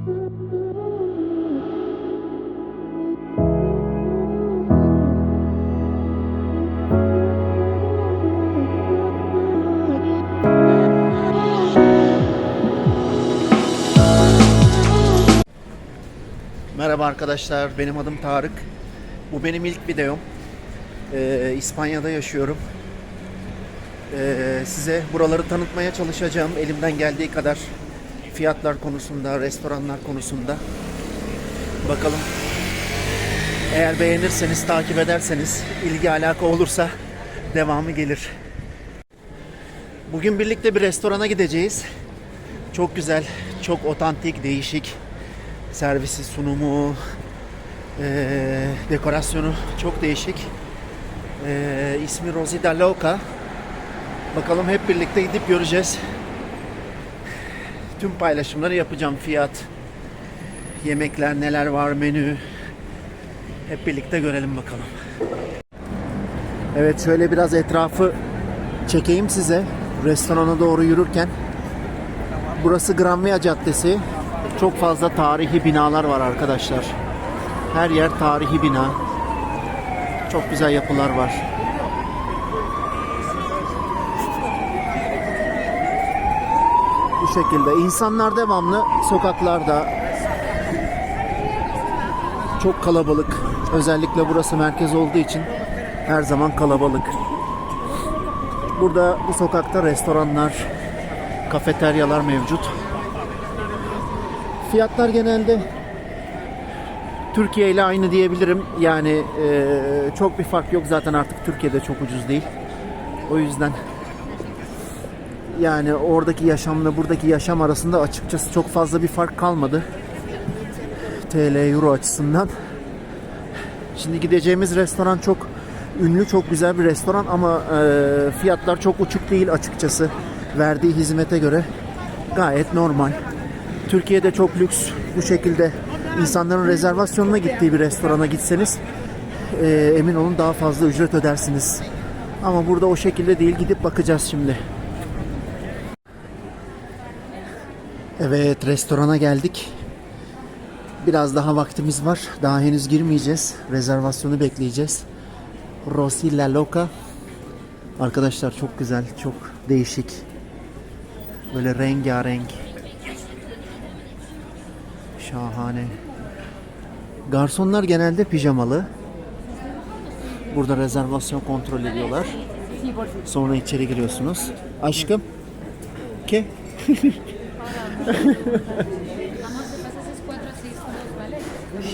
Merhaba arkadaşlar, benim adım Tarık. Bu benim ilk videom. Ee, İspanya'da yaşıyorum. Ee, size buraları tanıtmaya çalışacağım elimden geldiği kadar. Fiyatlar konusunda, restoranlar konusunda. Bakalım. Eğer beğenirseniz, takip ederseniz, ilgi alaka olursa devamı gelir. Bugün birlikte bir restorana gideceğiz. Çok güzel, çok otantik, değişik servisi, sunumu, eee, dekorasyonu çok değişik. Eee ismi Rosita Loca. Bakalım hep birlikte gidip göreceğiz. Tüm paylaşımları yapacağım. Fiyat, yemekler neler var, menü. Hep birlikte görelim bakalım. Evet şöyle biraz etrafı çekeyim size. Restorana doğru yürürken. Burası Gran Via Caddesi. Çok fazla tarihi binalar var arkadaşlar. Her yer tarihi bina. Çok güzel yapılar var. Şekilde. İnsanlar devamlı sokaklarda. Çok kalabalık. Özellikle burası merkez olduğu için her zaman kalabalık. Burada bu sokakta restoranlar, kafeteryalar mevcut. Fiyatlar genelde Türkiye ile aynı diyebilirim. Yani e, çok bir fark yok zaten artık Türkiye'de çok ucuz değil. O yüzden yani oradaki yaşamla buradaki yaşam arasında açıkçası çok fazla bir fark kalmadı. TL Euro açısından. Şimdi gideceğimiz restoran çok ünlü, çok güzel bir restoran ama e, fiyatlar çok uçuk değil açıkçası. Verdiği hizmete göre gayet normal. Türkiye'de çok lüks bu şekilde insanların rezervasyonuna gittiği bir restorana gitseniz e, emin olun daha fazla ücret ödersiniz. Ama burada o şekilde değil gidip bakacağız şimdi. Evet restorana geldik. Biraz daha vaktimiz var. Daha henüz girmeyeceğiz. Rezervasyonu bekleyeceğiz. Rossi La Loca. Arkadaşlar çok güzel, çok değişik. Böyle rengarenk. Şahane. Garsonlar genelde pijamalı. Burada rezervasyon kontrol ediyorlar. Sonra içeri giriyorsunuz. Aşkım. Ke?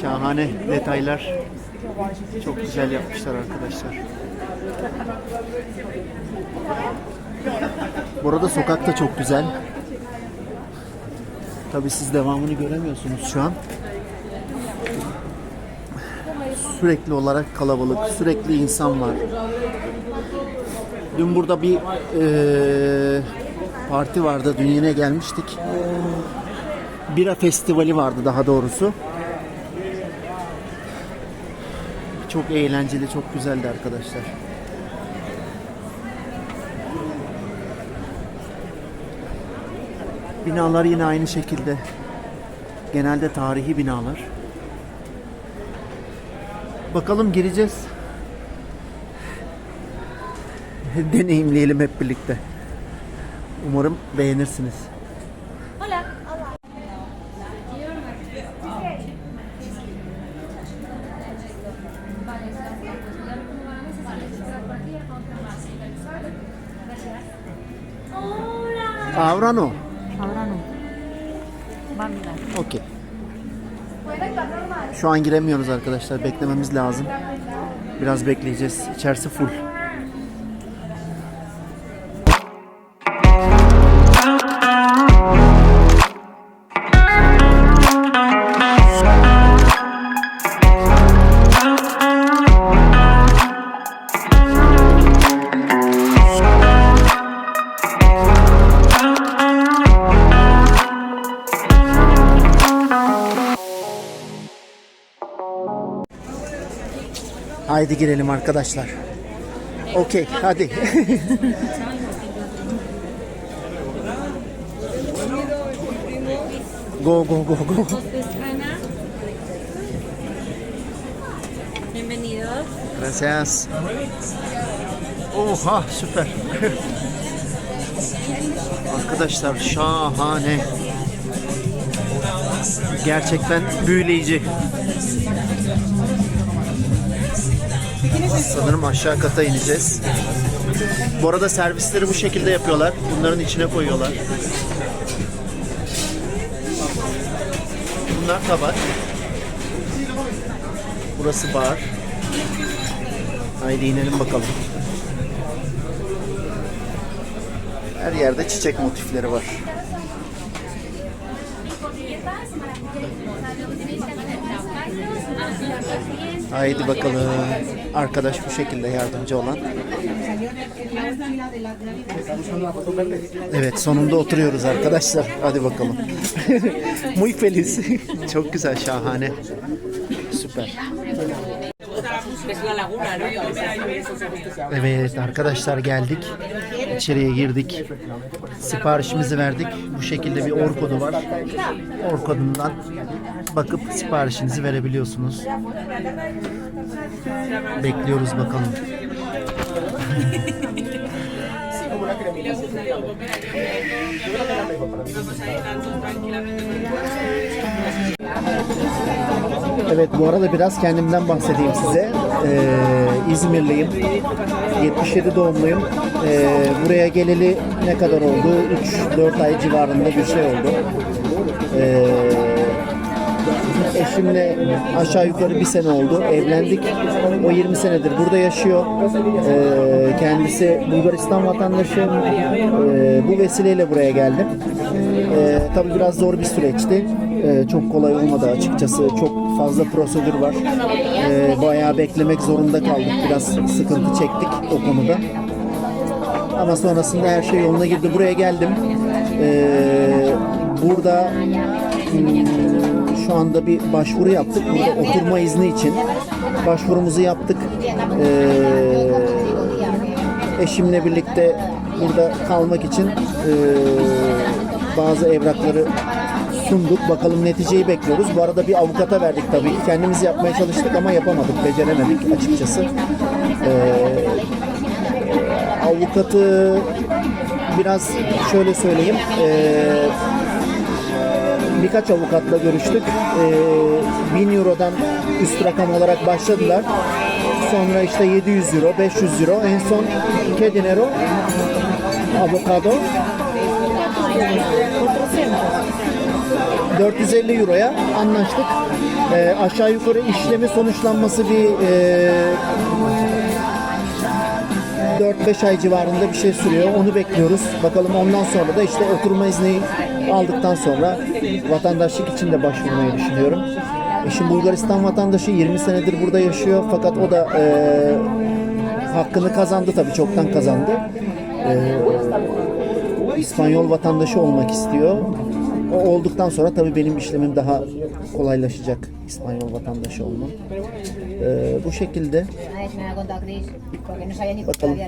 Şahane detaylar. Çok güzel yapmışlar arkadaşlar. Burada sokak da çok güzel. Tabi siz devamını göremiyorsunuz şu an. Sürekli olarak kalabalık, sürekli insan var. Dün burada bir eee, parti vardı, dün yine gelmiştik. Bira festivali vardı daha doğrusu. Çok eğlenceli, çok güzeldi arkadaşlar. Binalar yine aynı şekilde. Genelde tarihi binalar. Bakalım gireceğiz. Deneyimleyelim hep birlikte. Umarım beğenirsiniz. Hola. Hola. Ahora no. Ahora no. Okey. Şu an giremiyoruz arkadaşlar. Beklememiz lazım. Biraz bekleyeceğiz. İçerisi full. Haydi girelim arkadaşlar. Okey hadi. Go go go go. Bienvenidos. Gracias. Oha süper. Arkadaşlar şahane. Gerçekten büyüleyici. Sanırım aşağı kata ineceğiz. Bu arada servisleri bu şekilde yapıyorlar. Bunların içine koyuyorlar. Bunlar tabak. Burası bar. Haydi inelim bakalım. Her yerde çiçek motifleri var. Haydi bakalım. Arkadaş bu şekilde yardımcı olan. Evet sonunda oturuyoruz arkadaşlar. Hadi bakalım. Muy feliz. Çok güzel şahane. Süper. Evet arkadaşlar geldik. İçeriye girdik. Siparişimizi verdik. Bu şekilde bir or kodu var. Or kodundan bakıp siparişinizi verebiliyorsunuz. Bekliyoruz bakalım. Evet bu arada biraz kendimden bahsedeyim size. Ee, İzmirliyim. 77 doğumluyum. Ee, buraya geleli ne kadar oldu? 3-4 ay civarında bir şey oldu. Ee, eşimle aşağı yukarı bir sene oldu. Evlendik. O 20 senedir burada yaşıyor. Ee, kendisi Bulgaristan vatandaşı. Ee, bu vesileyle buraya geldim. Ee, tabii biraz zor bir süreçti. Ee, çok kolay olmadı açıkçası. Çok fazla prosedür var. Ee, bayağı beklemek zorunda kaldık. Biraz sıkıntı çektik o konuda. Ama sonrasında her şey yoluna girdi. Buraya geldim. Burada şu anda bir başvuru yaptık. Burada oturma izni için başvurumuzu yaptık. Ee, eşimle birlikte burada kalmak için ee, bazı evrakları sunduk. Bakalım neticeyi bekliyoruz. Bu arada bir avukata verdik tabii. Kendimiz yapmaya çalıştık ama yapamadık, beceremedik açıkçası. Ee, avukatı biraz şöyle söyleyeyim. ee, birkaç avukatla görüştük. Ee, 1000 Euro'dan üst rakam olarak başladılar. Sonra işte 700 Euro, 500 Euro. En son ¿qué dinero? Avokado. 450 Euro'ya anlaştık. Ee, aşağı yukarı işlemi sonuçlanması bir e, 4-5 ay civarında bir şey sürüyor. Onu bekliyoruz. Bakalım ondan sonra da işte oturma izni aldıktan sonra vatandaşlık için de başvurmayı düşünüyorum. Eşim Bulgaristan vatandaşı 20 senedir burada yaşıyor fakat o da e, hakkını kazandı tabii çoktan kazandı. E, İspanyol vatandaşı olmak istiyor. O olduktan sonra tabii benim işlemim daha kolaylaşacak İspanyol vatandaşı olmam. E, bu şekilde Bakalım.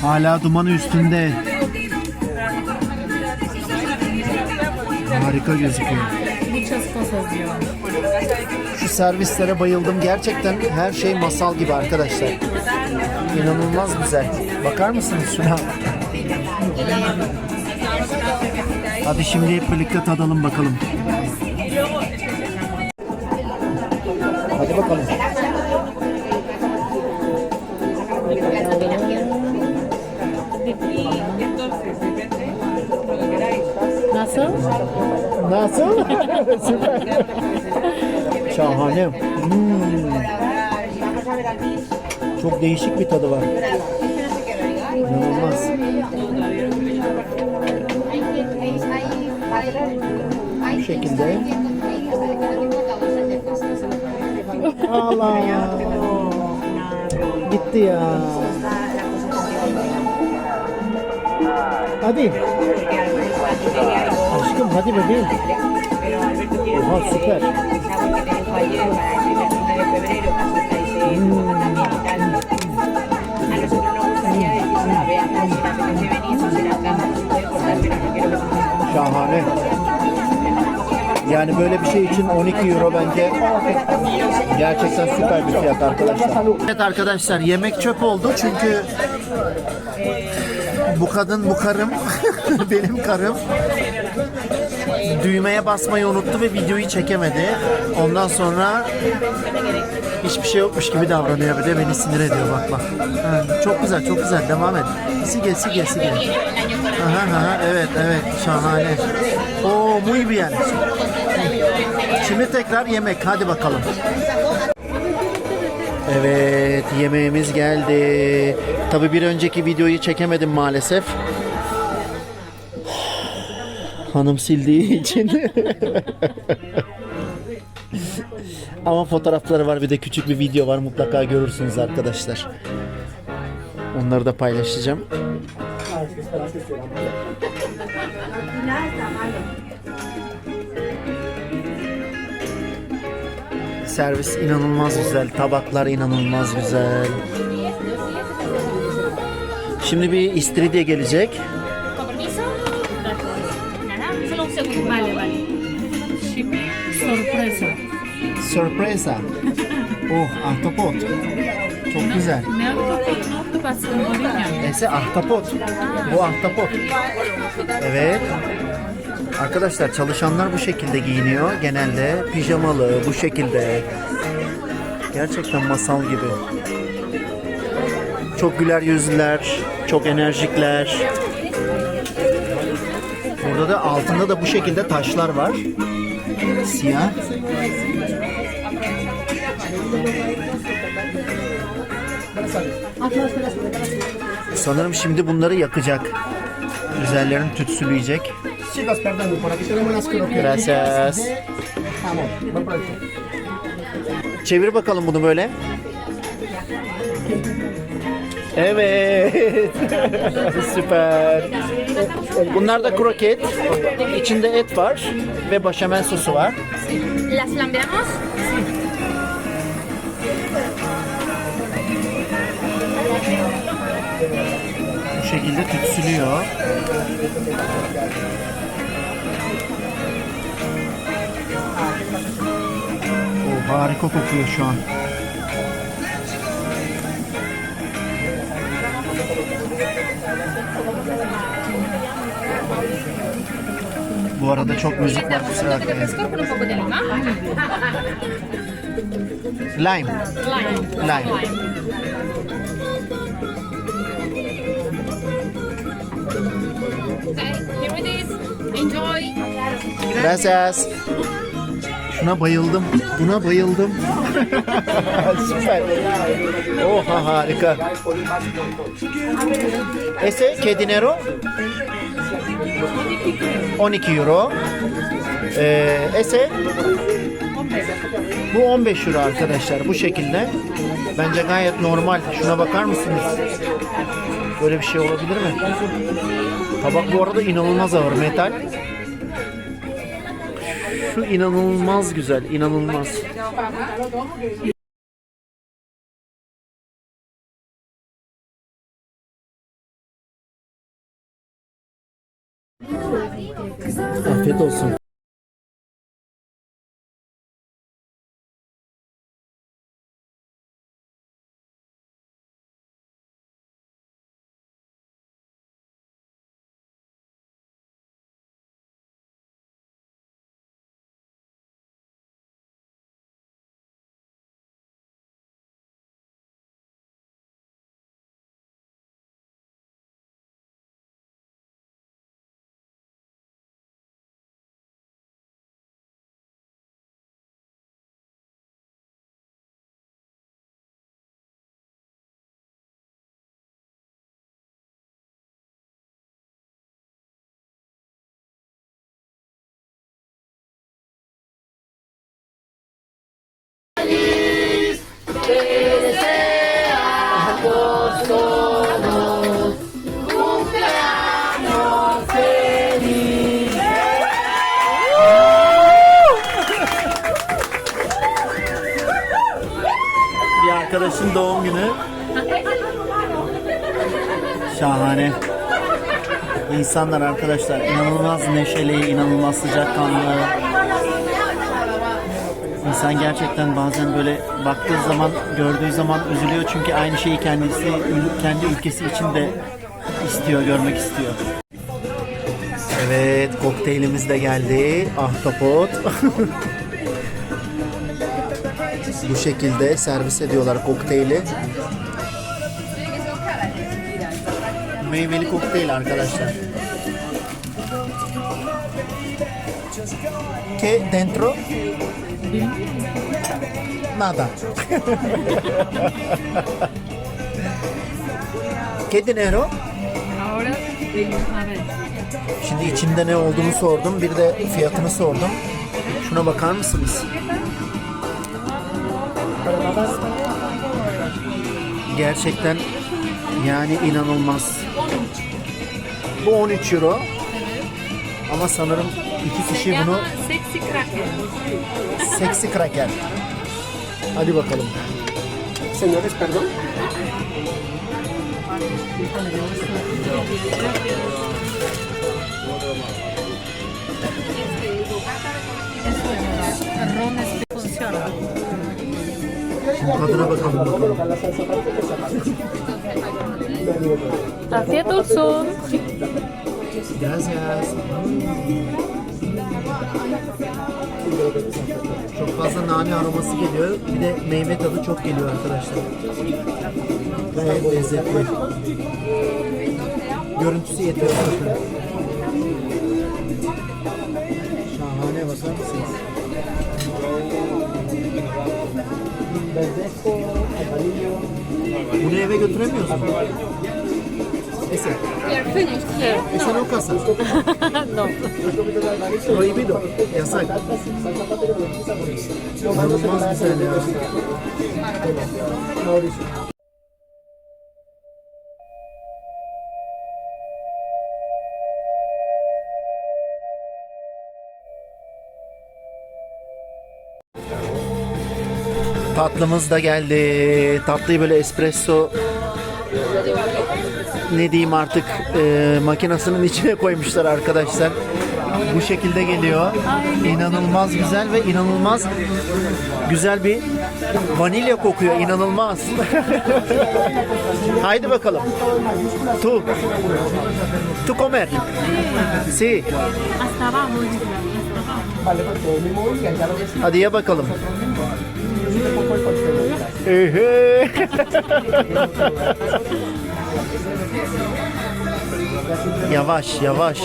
Hala dumanı üstünde. Harika gözüküyor. Şu servislere bayıldım. Gerçekten her şey masal gibi arkadaşlar. İnanılmaz güzel. Bakar mısınız şuna? Hadi şimdi hep birlikte tadalım bakalım. Hadi bakalım. Şahane. Hmm. Çok değişik bir tadı var. İnanılmaz. Bu şekilde. Allah. Gitti ya. Hadi. Aşkım hadi bebeğim. Oha, que súper. el examen que te dijo ayer para el 29 de febrero, que asustáis también y tal. A nosotros nos gustaría decir, a ver, si te apetece venir, pues en la cama, pues puede cortar, pero no quiero que nos Şahane. Yani böyle bir şey için 12 euro bence gerçekten süper bir fiyat arkadaşlar. Evet arkadaşlar yemek çöp oldu çünkü bu kadın bu karım benim karım düğmeye basmayı unuttu ve videoyu çekemedi. Ondan sonra hiçbir şey yokmuş gibi davranıyor bir de beni sinir ediyor bak bak. Çok güzel çok güzel devam et. Sige sige sige. Aha, aha, evet evet şahane. Oo muy bien. Şimdi tekrar yemek hadi bakalım. Evet yemeğimiz geldi. Tabi bir önceki videoyu çekemedim maalesef. Hanım sildiği için. Ama fotoğrafları var bir de küçük bir video var mutlaka görürsünüz arkadaşlar. Onları da paylaşacağım. Servis inanılmaz güzel, tabaklar inanılmaz güzel. Şimdi bir istiridye gelecek. Sorpresa. Sorpresa. Oh, ahtapot. Çok güzel. Ne ahtapot, ne ahtapot? Ese. Bu ahtapot. Evet. Arkadaşlar çalışanlar bu şekilde giyiniyor. Genelde pijamalı bu şekilde. Gerçekten masal gibi. Çok güler yüzlüler, çok enerjikler. Burada da altında da bu şekilde taşlar var. Siyah. Sanırım şimdi bunları yakacak. Üzerlerini tütsüleyecek. Gracias. Çevir bakalım bunu böyle. Evet. Süper. Bunlar da kroket. İçinde et var ve başamel sosu var. ¿Las flambeamos? Bu şekilde tütsülüyor. O harika kokuyor şu an. Bu arada çok müzik var kusura bakmayın. Lime. Lime. Lime. Enjoy. Gracias. Şuna bayıldım. Buna bayıldım. Süper. Oha harika. Ese qué dinero? 12 euro. Ee, ese bu 15 euro arkadaşlar bu şekilde. Bence gayet normal. Şuna bakar mısınız? Böyle bir şey olabilir mi? Tabak bu arada inanılmaz ağır metal. Şu inanılmaz güzel, inanılmaz. Afiyet olsun. Doğum günü. Şahane. İnsanlar arkadaşlar inanılmaz neşeli, inanılmaz sıcakkanlı. İnsan gerçekten bazen böyle baktığı zaman, gördüğü zaman üzülüyor çünkü aynı şeyi kendisi, kendi ülkesi için de istiyor, görmek istiyor. Evet, kokteylimiz de geldi. Ahtapot. Bu şekilde servis ediyorlar kokteyli. Meyveli kokteyl arkadaşlar. Que dentro? Nada. ¿Qué dinero? Ahora, a ver. Şimdi içinde ne olduğunu sordum. Bir de fiyatını sordum. Şuna bakar mısınız? Gerçekten yani inanılmaz. Bu 13 euro. Ama sanırım iki kişi bunu Sexy Cracker. seksi kraker. Hadi bakalım. Señores, perdón. Ron este funciona. Tadına bakalım bakalım. Afiyet olsun. Gracias. Çok fazla nane aroması geliyor. Bir de meyve tadı çok geliyor arkadaşlar. Gayet lezzetli. Görüntüsü zaten. Şahane bakar mısınız? Bunu eve götüremiyoruz mu? Ese. Ese no casa. no. Prohibido. Yasak. İnanılmaz güzel ya. Tatlımız da geldi. Tatlıyı böyle espresso ne diyeyim artık e, makinesinin içine koymuşlar arkadaşlar. Bu şekilde geliyor. İnanılmaz güzel ve inanılmaz güzel bir vanilya kokuyor. İnanılmaz. Haydi bakalım. Tu. Tu comer. Si. Hadi ye bakalım. Yavaş yavaş.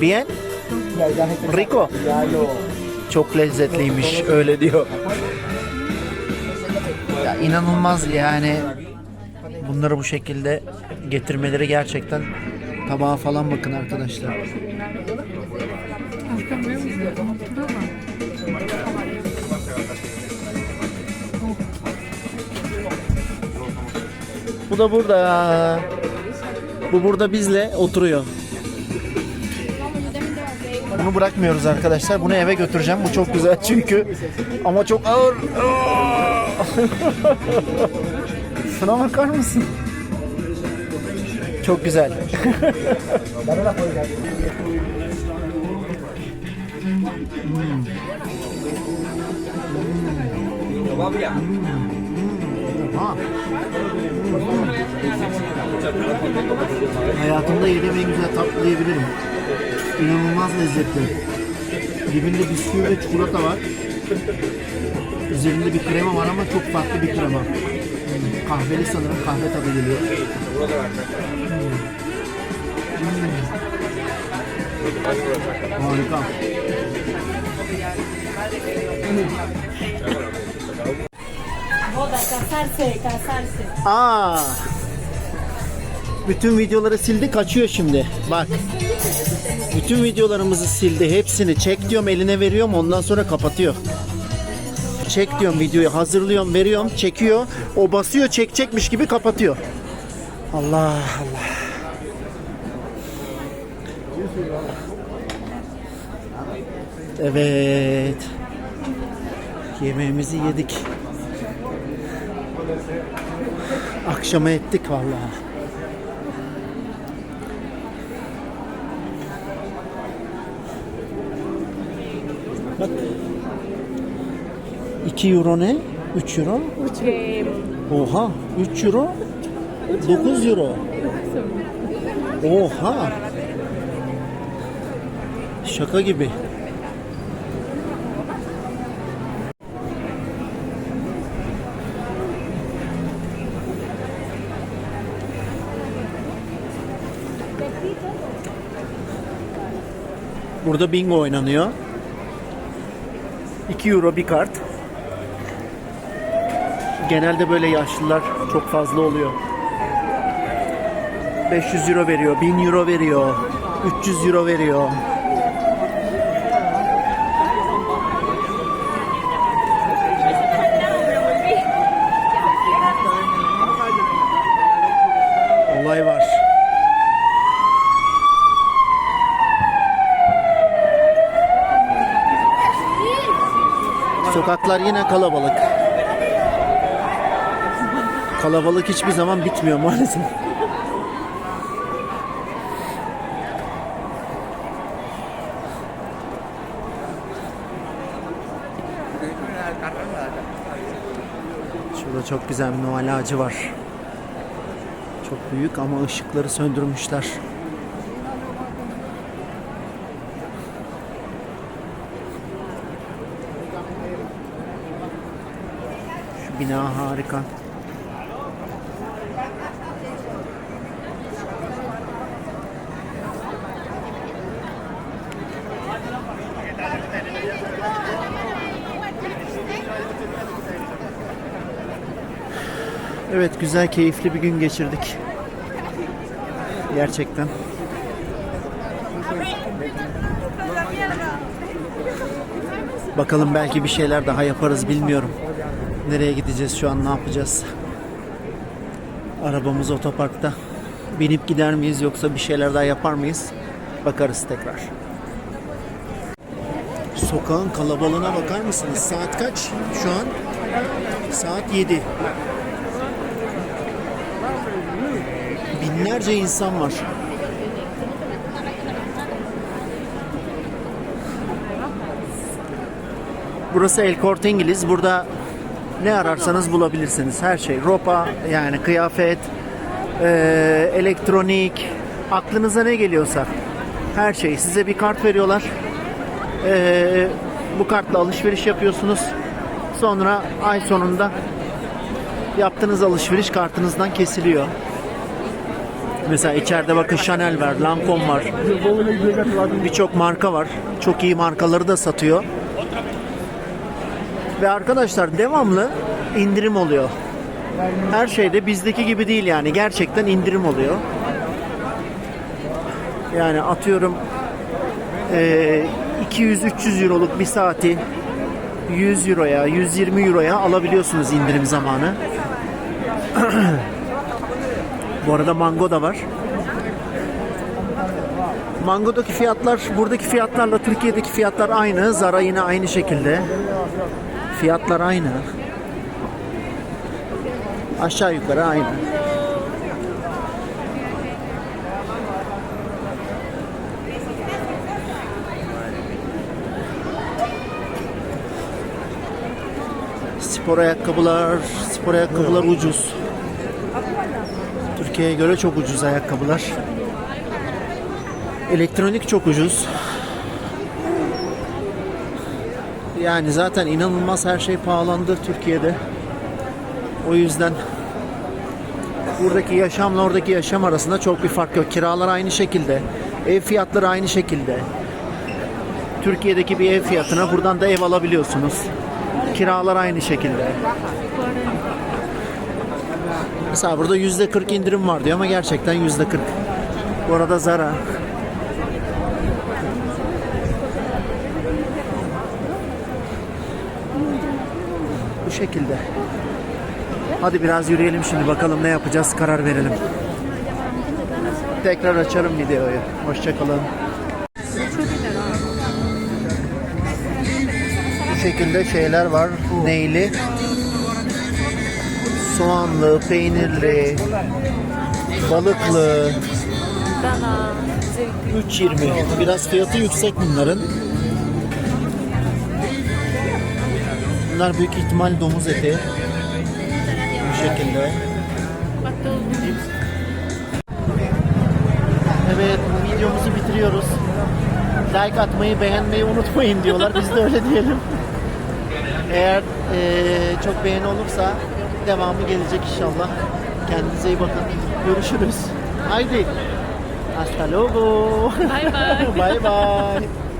Bien. Rico. Çok lezzetliymiş öyle diyor. Ya inanılmaz yani bunları bu şekilde getirmeleri gerçekten tabağa falan bakın arkadaşlar. Bu da burada. Bu burada bizle oturuyor. Bunu bırakmıyoruz arkadaşlar. Bunu eve götüreceğim. Bu çok güzel çünkü. Ama çok ağır. Şuna bakar mısın? Çok güzel. Ha. Hayatımda yediğim en güzel tatlı diyebilirim. İnanılmaz lezzetli. Dibinde bisküvi ve çikolata var. Üzerinde bir krema var ama çok farklı bir krema. Hmm, Kahveli sanırım kahve tadı geliyor. Hmm. Harika. Boda, casarse, casarse. Aa. Bütün videoları sildi kaçıyor şimdi. Bak. Bütün videolarımızı sildi. Hepsini çek diyorum eline veriyorum ondan sonra kapatıyor. Çek diyorum videoyu hazırlıyorum veriyorum çekiyor. O basıyor çekecekmiş gibi kapatıyor. Allah Allah. Evet. Yemeğimizi yedik. Akşama ettik vallahi. 2 euro ne? 3 euro? Oha 3 euro? 9 euro. Oha. Şaka gibi. Burada bingo oynanıyor. 2 euro bir kart Genelde böyle yaşlılar çok fazla oluyor. 500 euro veriyor, 1000 euro veriyor, 300 euro veriyor. Olay var. Sokaklar yine kalabalık. Kalabalık hiçbir zaman bitmiyor maalesef. Şurada çok güzel bir Noel ağacı var. Çok büyük ama ışıkları söndürmüşler. Bina harika. Evet güzel keyifli bir gün geçirdik. Gerçekten. Bakalım belki bir şeyler daha yaparız bilmiyorum. Nereye gideceğiz şu an ne yapacağız? Arabamız otoparkta. Binip gider miyiz yoksa bir şeyler daha yapar mıyız? Bakarız tekrar. Sokağın kalabalığına bakar mısınız? Saat kaç şu an? Saat 7. Binlerce insan var. Burası El Corte İngiliz. Burada ne ararsanız bulabilirsiniz. Her şey. Ropa yani kıyafet, eee, elektronik, aklınıza ne geliyorsa her şey. Size bir kart veriyorlar. Eee, bu kartla alışveriş yapıyorsunuz. Sonra ay sonunda yaptığınız alışveriş kartınızdan kesiliyor. Mesela içeride bakın Chanel var, Lancome var. Birçok marka var. Çok iyi markaları da satıyor. Ve arkadaşlar devamlı indirim oluyor. Her şeyde bizdeki gibi değil yani. Gerçekten indirim oluyor. Yani atıyorum eee 200-300 euroluk bir saati 100 euroya, 120 euroya alabiliyorsunuz indirim zamanı. Bu arada mango da var. Mangodaki fiyatlar buradaki fiyatlarla Türkiye'deki fiyatlar aynı. Zara yine aynı şekilde. Fiyatlar aynı. Aşağı yukarı aynı. Spor ayakkabılar, spor ayakkabılar ucuz. Türkiye'ye göre çok ucuz ayakkabılar. Elektronik çok ucuz. Yani zaten inanılmaz her şey pahalandı Türkiye'de. O yüzden buradaki yaşamla oradaki yaşam arasında çok bir fark yok. Kiralar aynı şekilde. Ev fiyatları aynı şekilde. Türkiye'deki bir ev fiyatına buradan da ev alabiliyorsunuz. Kiralar aynı şekilde. Mesela burada yüzde 40 indirim var diyor ama gerçekten yüzde 40. Bu arada Zara. Bu şekilde. Hadi biraz yürüyelim şimdi bakalım ne yapacağız karar verelim. Tekrar açarım videoyu. Hoşçakalın. Bu şekilde şeyler var. Neyli? Soğanlı, peynirli, balıklı. Dana. 3.20. Biraz fiyatı yüksek bunların. Bunlar büyük ihtimal domuz eti. Bu şekilde. Evet, videomuzu bitiriyoruz. Like atmayı, beğenmeyi unutmayın diyorlar. Biz de öyle diyelim. Eğer eee, çok beğeni olursa devamı gelecek inşallah. Kendinize iyi bakın. Görüşürüz. Haydi. Hasta luego. Bye bye. bye bye.